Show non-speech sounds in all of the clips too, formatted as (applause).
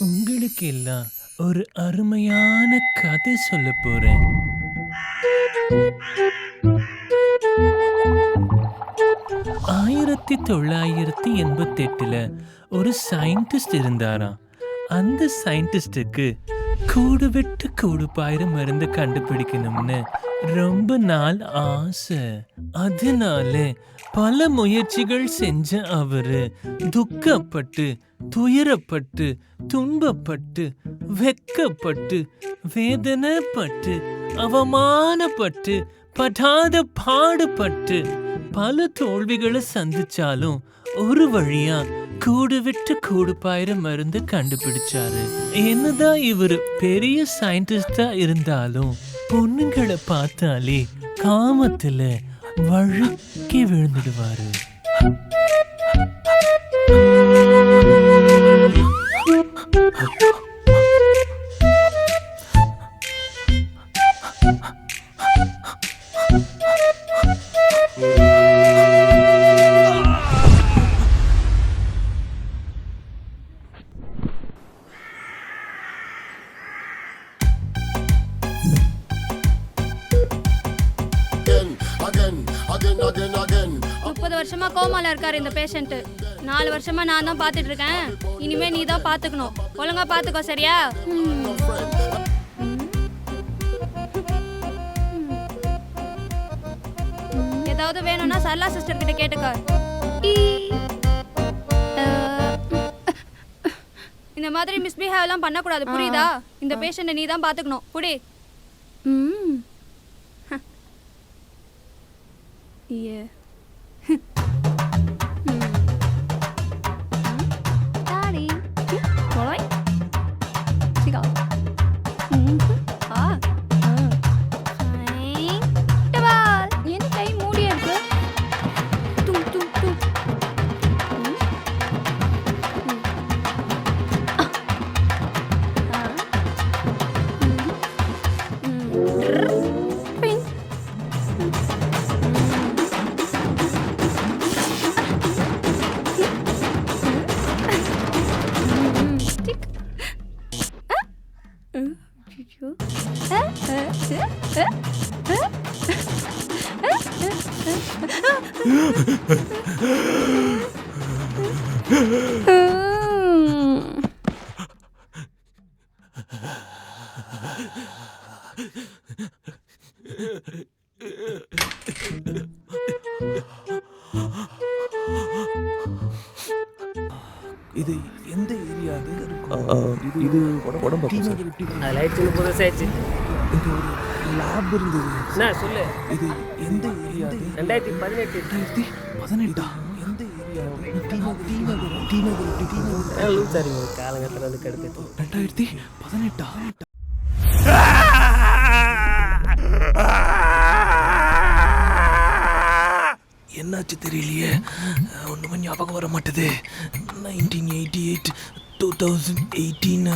உங்களுக்கு எல்லாம் ஒரு அருமையான கதை சொல்ல போறேன். ஆயிரத்தி தொள்ளாயிரத்தி எண்பத்தி எட்டுல ஒரு சயின்டிஸ்ட் இருந்தாராம். அந்த சயின்டிஸ்டுக்கு கூடு விட்டு கூடு பாயிர மருந்து கண்டுபிடிக்கணும்னு ரொம்ப நாள் ஆசை. அதனால பல முயற்சிகள் செஞ்ச அவரு. துக்கப்பட்டு துயரப்பட்டு துன்பப்பட்டு வெக்கப்பட்டு வேதனைப்பட்டு அவமானப்பட்டு படாத பாடுபட்டு பல தோல்விகளை சந்திச்சாலும் ஒரு வழியா கூடு விட்டு கூடு பாயிர மருந்து கண்டுபிடிச்சாரு. என்னதான் இவரு பெரிய சயின்டிஸ்டா இருந்தாலும் பொண்ணுங்களை பார்த்தாலே காமத்துல വഴുക്കി വീഴുന്നൊരു പാര് again, again. முப்பது வருஷமா கோமால இருக்காரு இந்த பேஷண்ட் நாலு வருஷமா நான் தான் பாத்துட்டு இருக்கேன் இனிமே நீ தான் பாத்துக்கணும் ஒழுங்கா பாத்துக்கோ சரியா. ஏதாவது வேணும்னா சரளா சிஸ்டர் கிட்ட கேட்டுக்கோ. இந்த மாதிரி மிஸ்பிஹேவ் எல்லாம் பண்ணக்கூடாது. புரியுதா? இந்த பேஷண்ட்டை நீ தான் பாத்துக்கணும் புடி. ம். Yeah. இது எந்த ஏரியா இது உடம்பு லைட் புதுசாச்சு இங்க ஒரு லேப் இருந்தது. என்ன சொல்லு. இது எந்த ஏரியா ரெண்டாயிரத்தி பதினெட்டு. ரெண்டாயிரத்தி பதினெட்டா? எந்த area D Nagar D Nagar D Nagar காலங்கத்தில் வந்து கெடுத்து ரெண்டாயிரத்தி பதினெட்டா? என்னாச்சு தெரியலையே? ஒன்றுமே ஞாபகம் வர மாட்டுது. Nineteen eighty eight two thousand eighteen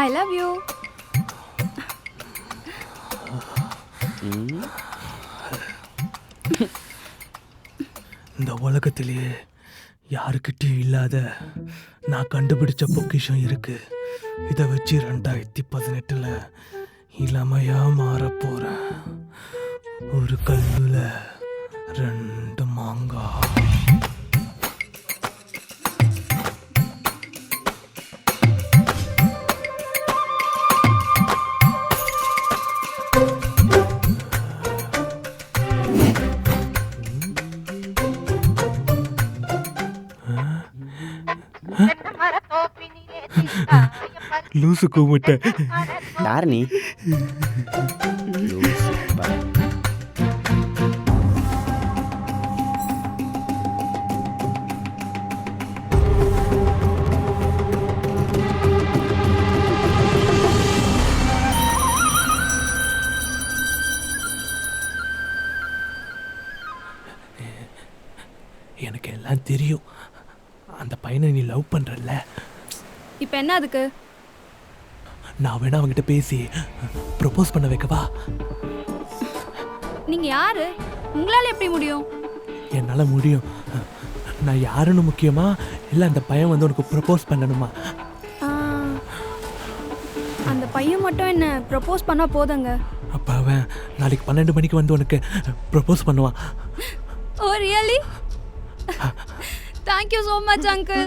I love you இந்த உலகத்திலேயே யாருக்கிட்டையும் இல்லாத நான் கண்டுபிடிச்ச பொக்கிஷம் இருக்கு. இதை வச்சு ரெண்டாயிரத்தி பதினெட்டுல இளமையா மாற போறேன். ஒரு கல்லுல ரெண்டு மாங்காய் லூசு கூமுட்டை நீ எனக்கு எல்லாம் தெரியும். அந்த பையனை நீ லவ் பண்றல்ல. இப்போ என்ன அதுக்கு? நான் வேணா அவன்கிட்ட பேசி ப்ரொபோஸ் பண்ண வைக்கவா? நீங்க யாரு? உங்களால எப்படி முடியும்? என்னால முடியும். நான் யாருன்னு முக்கியமா? இல்லை அந்த பையன் வந்து உனக்கு ப்ரொபோஸ் பண்ணணுமா? அந்த பையன் மட்டும் என்ன ப்ரப்போஸ் பண்ணா போதுங்க? அப்போ அவன் நாளைக்கு பன்னெண்டு மணிக்கு வந்து உனக்கு ப்ரொபோஸ் பண்ணுவான். ஓ really thank you so much uncle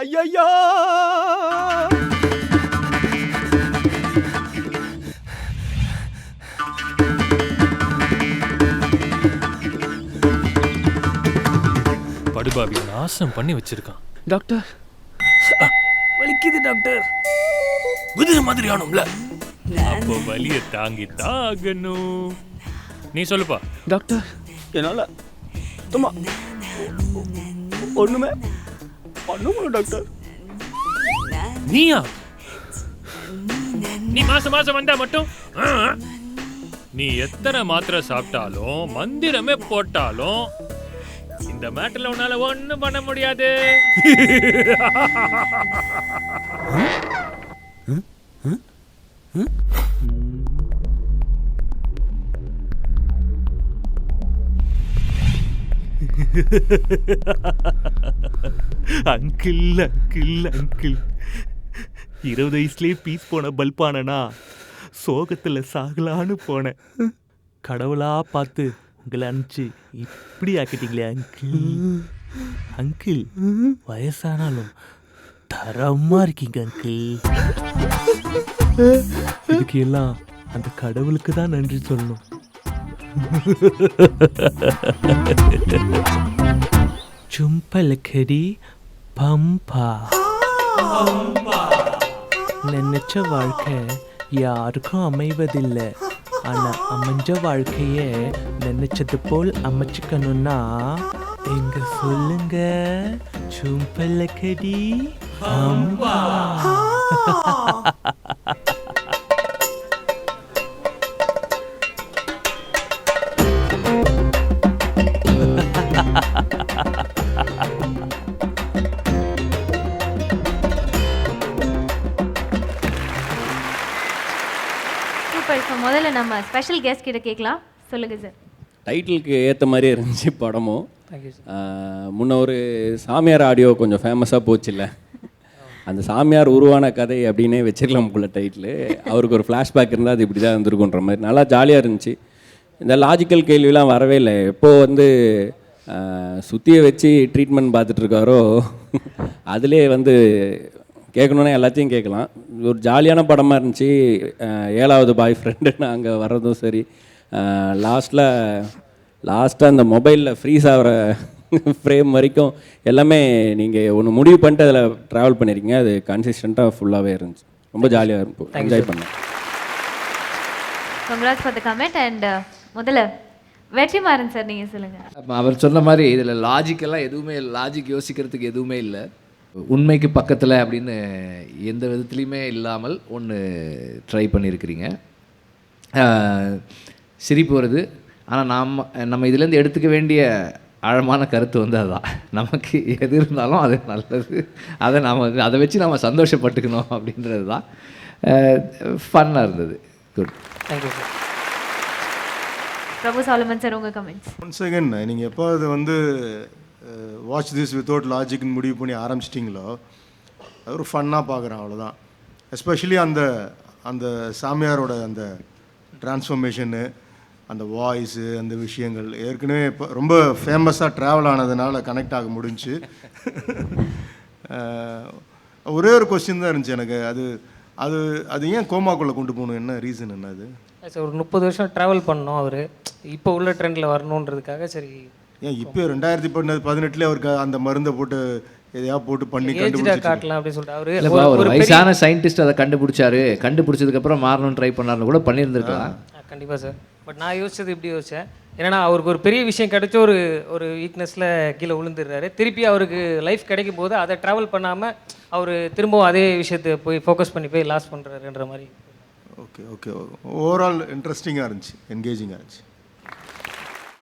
ஐயோ படுபாவி நாசம் பண்ணி வச்சிருக்கான். டாக்டர். வலிக்குது டாக்டர். குதிரை மாதிரி ஆனும்ல அப்போ வலிய தாங்கி தாகணும் நீ சொல்லுப்பா. டாக்டர். என்னால் சுத்தமா ஒன்றுமே பண்ண டாக்டர். நீயா? நீ மாசம் மாசம் வந்தா மட்டும்? ஆ, ஆ. நீ எத்தனை மாத்திரை சாப்பிட்டாலும் மந்திரமே போட்டாலும் இந்த மேட்டர்ல உன்னால ஒண்ணும் பண்ண முடியாது. அங்கிள் அங்கிள் அங்கிள் இருபது வயசுலேயே பீஸ் போன பல்பானனா? சோகத்தில் சாகலான்னு போனேன். கடவுளாக பார்த்து உங்களை அனுப்பிச்சு இப்படி ஆக்கிட்டீங்களே அங்கிள் அங்கிள் வயசானாலும் தரமா இருக்கீங்க அங்கிள் இதுக்கு எல்லாம் அந்த கடவுளுக்கு தான் நன்றி சொல்லணும். சும்பலக்கடி பம்பா நினைச்ச வாழ்க்கை யாருக்கும் அமைவதில்லை ஆனா அமைஞ்ச வாழ்க்கைய நினைச்சது போல் அமைச்சுக்கணும்னா எங்க சொல்லுங்க சும்பலக்கடி பம்பா சூப்பர் இப்போ முதல்ல நம்ம ஸ்பெஷல் கெஸ்ட் கிட்ட கேட்கலாம். சொல்லுங்க சார் டைட்டிலுக்கு ஏற்ற மாதிரியே இருந்துச்சு படமும் முன்ன ஒரு சாமியார் ஆடியோ கொஞ்சம் ஃபேமஸாக போச்சுல்ல. அந்த சாமியார் உருவான கதை அப்படின்னே வச்சிருக்கலாம் போல டைட்டில் அவருக்கு ஒரு ஃப்ளாஷ்பேக் இருந்தால் அது இப்படி தான் இருந்திருக்குன்ற மாதிரி. நல்லா ஜாலியாக இருந்துச்சு. இந்த லாஜிக்கல் கேள்விலாம் வரவே இல்லை. எப்போ வந்து சுற்றியை வச்சு ட்ரீட்மெண்ட் பார்த்துட்டு இருக்காரோ அதிலே வந்து கேட்கணுன்னா எல்லாத்தையும் கேட்கலாம். ஒரு ஜாலியான படமாக இருந்துச்சு. ஏழாவது பாய் ஃப்ரெண்டுன்னு அங்கே வர்றதும் சரி. லாஸ்ட்டில் லாஸ்ட்டாக அந்த மொபைலில் ஃப்ரீஸ் ஆகிற ஃப்ரேம் வரைக்கும் எல்லாமே நீங்கள் ஒன்று முடிவு பண்ணிட்டு அதில் ட்ராவல் பண்ணியிருக்கீங்க அது கன்சிஸ்டண்ட்டாக ஃபுல்லாகவே இருந்துச்சு. ரொம்ப ஜாலியாக இருக்கும் என்ஜாய் பண்ணேன் congrats for the comment and முதல்ல வெற்றிமாறன் சார் நீங்கள் சொல்லுங்கள் அப்ப அவர் சொன்ன மாதிரி இதில் லாஜிக்கெல்லாம் எதுவுமே லாஜிக் யோசிக்கிறதுக்கு எதுவுமே இல்லை. உண்மைக்கு பக்கத்தில் அப்படின்னு எந்த விதத்துலையுமே இல்லாமல் ஒன்று ட்ரை பண்ணியிருக்கிறீங்க சிரிப்பு வருது. ஆனால் நாம் நம்ம இதுலேருந்து எடுத்துக்க வேண்டிய ஆழமான கருத்து வந்து அதுதான் நமக்கு எது இருந்தாலும் அது நல்லது. அதை நாம் அதை வச்சு நம்ம சந்தோஷப்பட்டுக்கணும் அப்படின்றது தான். ஃபன்னாக இருந்தது. Good thank you sir Prabhu Solomon sir உங்கள் கமெண்ட்ஸ் ஒன்ஸ் அகேன் நீங்கள் எப்போ அது வந்து வாட்ச் திஸ் வித்தவுட் லாஜிக்னு முடிவு பண்ணி ஆரம்பிச்சிட்டிங்களோ அது ஒரு ஃபன்னாக பார்க்குறேன் அவ்வளோதான் எஸ்பெஷலி அந்த அந்த சாமியாரோட அந்த டிரான்ஸ்ஃபர்மேஷனு அந்த வாய்ஸு அந்த விஷயங்கள் ஏற்கனவே இப்போ ரொம்ப ஃபேமஸாக ட்ராவல் ஆனதுனால கனெக்ட் ஆக முடிஞ்சுச்சு (laughs) uh, ஒரே ஒரு கொஸ்டின் தான் இருந்துச்சு எனக்கு. அது அது அது ஏன் கோமாக்குள்ளே கொண்டு போகணும்? என்ன ரீசன் என்ன அது? ஒரு முப்பது வருஷம் ட்ராவல் பண்ணோம் அவர். இப்போ உள்ள ட்ரெண்டில் வரணுன்றதுக்காக சரி ஏன் இப்போ ரெண்டாயிரத்தி பதினெட்டு பதினெட்டுல அவருக்கு அந்த மருந்தை போட்டு எதையாவது போட்டு பண்ணி காட்டலாம் அப்படின்னு சொல்லிட்டு அவர் ஒரு வயசான சயின்டிஸ்ட் அதை கண்டுபிடிச்சாரு. கண்டுபிடிச்சதுக்கப்புறம் மாறணும்னு ட்ரை பண்ணாருன்னு கூட பண்ணியிருந்திருக்கலாம். கண்டிப்பாக சார். பட் நான் யோசிச்சது இப்படி யோசித்தேன் ஏன்னா அவருக்கு ஒரு பெரிய விஷயம் கிடைச்ச ஒரு ஒரு வீக்னஸில் கீழே விழுந்துடுறாரு. திருப்பி அவருக்கு லைஃப் கிடைக்கும் போது அதை ட்ராவல் பண்ணாமல் அவர் திரும்பவும் அதே விஷயத்தை போய் ஃபோக்கஸ் பண்ணி போய் லாஸ் பண்ணுறாருன்ற மாதிரி. ஓகே ஓகே ஓவரால் இன்ட்ரெஸ்டிங்காக இருந்துச்சு என்கேஜிங்காக இருந்துச்சு.